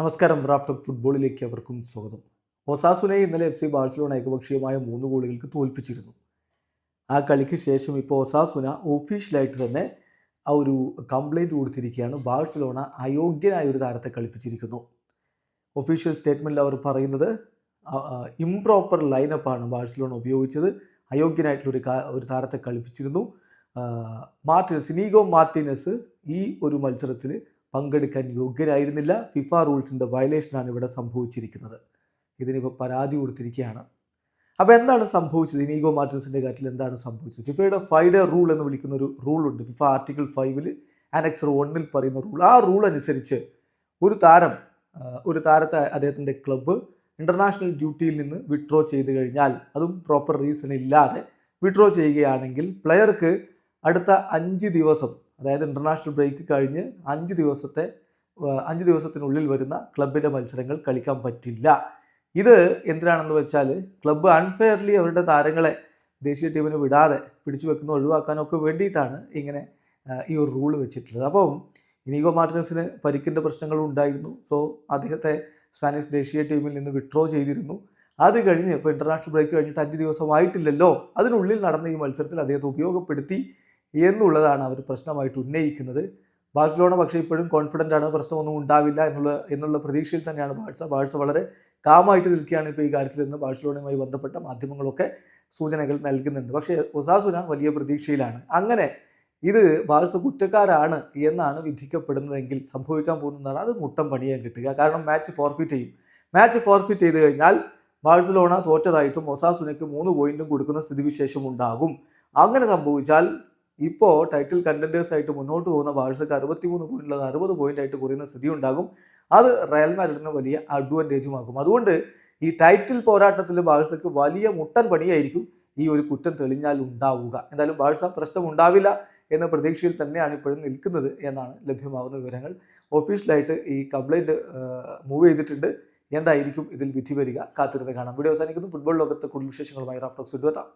നമസ്കാരം റാഫ്റ്റോക്ക് ഫുട്ബോളിലേക്ക് അവർക്കും സ്വാഗതം. ഒസാസുനെ ഇന്നലെ എഫ് സി ബാഴ്സലോണ ഏകപക്ഷീയമായ മൂന്ന് ഗോളുകൾക്ക് തോൽപ്പിച്ചിരുന്നു. ആ കളിക്ക് ശേഷം ഇപ്പോൾ ഒസാസുന ഒഫീഷ്യലായിട്ട് തന്നെ ആ ഒരു കംപ്ലൈന്റ് കൊടുത്തിരിക്കുകയാണ്. ബാഴ്സലോണ അയോഗ്യനായ ഒരു താരത്തെ കളിപ്പിച്ചിരിക്കുന്നു. ഒഫീഷ്യൽ സ്റ്റേറ്റ്മെന്റിൽ അവർ പറയുന്നത് ഇംപ്രോപ്പർ ലൈനപ്പാണ് ബാഴ്സലോണ ഉപയോഗിച്ചത്. അയോഗ്യനായിട്ടുള്ളൊരു ഒരു താരത്തെ കളിപ്പിച്ചിരുന്നു. മാർട്ടിനസ് നീഗോ മാർട്ടിനസ് ഈ ഒരു മത്സരത്തിൽ പങ്കെടുക്കാൻ യോഗ്യരായിരുന്നില്ല. ഫിഫ റൂൾസിന്റെ വയലേഷനാണ് ഇവിടെ സംഭവിച്ചിരിക്കുന്നത്. ഇതിനിപ്പോൾ പരാതി കൊടുത്തിരിക്കുകയാണ്. അപ്പോൾ എന്താണ് സംഭവിച്ചത്? ഇനീഗോ മാർട്ടിൻസിന്റെ കാര്യത്തിൽ എന്താണ് സംഭവിച്ചത്? ഫിഫയുടെ ഫൈവ് ഡേ റൂൾ എന്ന് വിളിക്കുന്ന ഒരു റൂളുണ്ട്. ഫിഫ ആർട്ടിക്കിൾ ഫൈവിൽ ആനക്സർ വണ്ണിൽ പറയുന്ന റൂൾ. ആ റൂൾ അനുസരിച്ച് ഒരു താരം ഒരു താരത്തെ അദ്ദേഹത്തിന്റെ ക്ലബ്ബ് ഇന്റർനാഷണൽ ഡ്യൂട്ടിയിൽ നിന്ന് വിഡ്രോ ചെയ്ത് കഴിഞ്ഞാൽ അതും പ്രോപ്പർ റീസൺ ഇല്ലാതെ വിഡ്രോ ചെയ്യുകയാണെങ്കിൽ പ്ലെയർക്ക് അടുത്ത അഞ്ച് ദിവസം അതായത് ഇന്റർനാഷണൽ ബ്രേക്ക് കഴിഞ്ഞ് അഞ്ച് ദിവസത്തെ അഞ്ച് ദിവസത്തിനുള്ളിൽ വരുന്ന ക്ലബിന്റെ മത്സരങ്ങൾ കളിക്കാൻ പറ്റില്ല. ഇത് എന്തിനാണെന്ന് വെച്ചാൽ ക്ലബ്ബ് അൺഫെയർലി അവരുടെ താരങ്ങളെ ദേശീയ ടീമിന് വിടാതെ പിടിച്ചു വെക്കുന്ന ഒഴിവാക്കാനൊക്കെ വേണ്ടിയിട്ടാണ് ഇങ്ങനെ ഈ ഒരു റൂൾ വെച്ചിട്ടുള്ളത്. അപ്പം ഇനീഗോ മാർട്ടിനസിന് പരിക്കിന്റെ പ്രശ്നങ്ങളും ഉണ്ടായിരുന്നു. സോ അദ്ദേഹത്തെ സ്പാനിഷ് ദേശീയ ടീമിൽ നിന്ന് വിഡ്രോ ചെയ്തിരുന്നു. അത് കഴിഞ്ഞ് ഇപ്പോൾ ഇന്റർനാഷണൽ ബ്രേക്ക് കഴിഞ്ഞിട്ട് അഞ്ച് ദിവസമായിട്ടില്ലല്ലോ. അതിനുള്ളിൽ നടന്ന ഈ മത്സരത്തിൽ അദ്ദേഹത്തെ ഉപയോഗപ്പെടുത്തി. എന്നുള്ളതാണ് അവർ പ്രശ്നമായിട്ട് ഉന്നയിക്കുന്നത്. ബാഴ്സലോണ പക്ഷേ ഇപ്പോഴും കോൺഫിഡന്റ് ആണ് പ്രശ്നമൊന്നും ഉണ്ടാവില്ല എന്നുള്ള എന്നുള്ള പ്രതീക്ഷയിൽ തന്നെയാണ് ബാഴ്സ. ബാഴ്സ വളരെ കാമായിട്ട് നിൽക്കുകയാണ് ഇപ്പോൾ ഈ കാര്യത്തിൽ നിന്ന് ബാഴ്സലോണയുമായി ബന്ധപ്പെട്ട മാധ്യമങ്ങളൊക്കെ സൂചനകൾ നൽകുന്നുണ്ട്. പക്ഷേ ഒസാസുന വലിയ പ്രതീക്ഷയിലാണ്. അങ്ങനെ ഇത് ബാഴ്സ കുറ്റക്കാരാണ് എന്നാണ് വിധിക്കപ്പെടുന്നതെങ്കിൽ സംഭവിക്കാൻ പോകുന്നതാണ് അത് മുട്ടം പണിയാൻ കിട്ടുക. കാരണം മാച്ച് ഫോർഫിറ്റ് ചെയ്യും. മാച്ച് ഫോർഫിറ്റ് ചെയ്ത് കഴിഞ്ഞാൽ ബാഴ്സലോണ തോറ്റതായിട്ടും ഒസാസുനയ്ക്ക് മൂന്ന് പോയിന്റും കൊടുക്കുന്ന സ്ഥിതിവിശേഷം ഉണ്ടാകും. അങ്ങനെ സംഭവിച്ചാൽ ഇപ്പോൾ ടൈറ്റിൽ കണ്ടന്റേഴ്സ് ആയിട്ട് മുന്നോട്ട് പോകുന്ന ബാഴ്സക്ക് അറുപത്തിമൂന്ന് പോയിന്റുള്ളത് അറുപത് പോയിന്റ് ആയിട്ട് കുറയുന്ന സ്ഥിതി ഉണ്ടാകും. അത് റയൽ മാഡ്രിഡിന് വലിയ അഡ്വാന്റേജുമാകും അതുകൊണ്ട് ഈ ടൈറ്റിൽ പോരാട്ടത്തിൽ ബാഴ്സക്ക് വലിയ മുട്ടൻ പണിയായിരിക്കും ഈ ഒരു കുറ്റം തെളിഞ്ഞാൽ ഉണ്ടാവുക. എന്തായാലും ബാഴ്സ പ്രശ്നം ഉണ്ടാവില്ല എന്ന പ്രതീക്ഷയിൽ തന്നെയാണ് ഇപ്പോഴും നിൽക്കുന്നത് എന്നാണ് ലഭ്യമാകുന്ന വിവരങ്ങൾ. ഒഫീഷ്യലായിട്ട് ഈ കംപ്ലൈന്റ് മൂവ് ചെയ്തിട്ടുണ്ട്. എന്തായിരിക്കും ഇതിൽ വിധി വരിക? കാത്തിരുന്ന് കാണാം. വീഡിയോ അവസാനിക്കുന്നു. ഫുട്ബോൾ ലോകത്ത് കൂടുതൽ വിശേഷങ്ങളുമായി റാഫ്റ്റോക്സ് എത്താം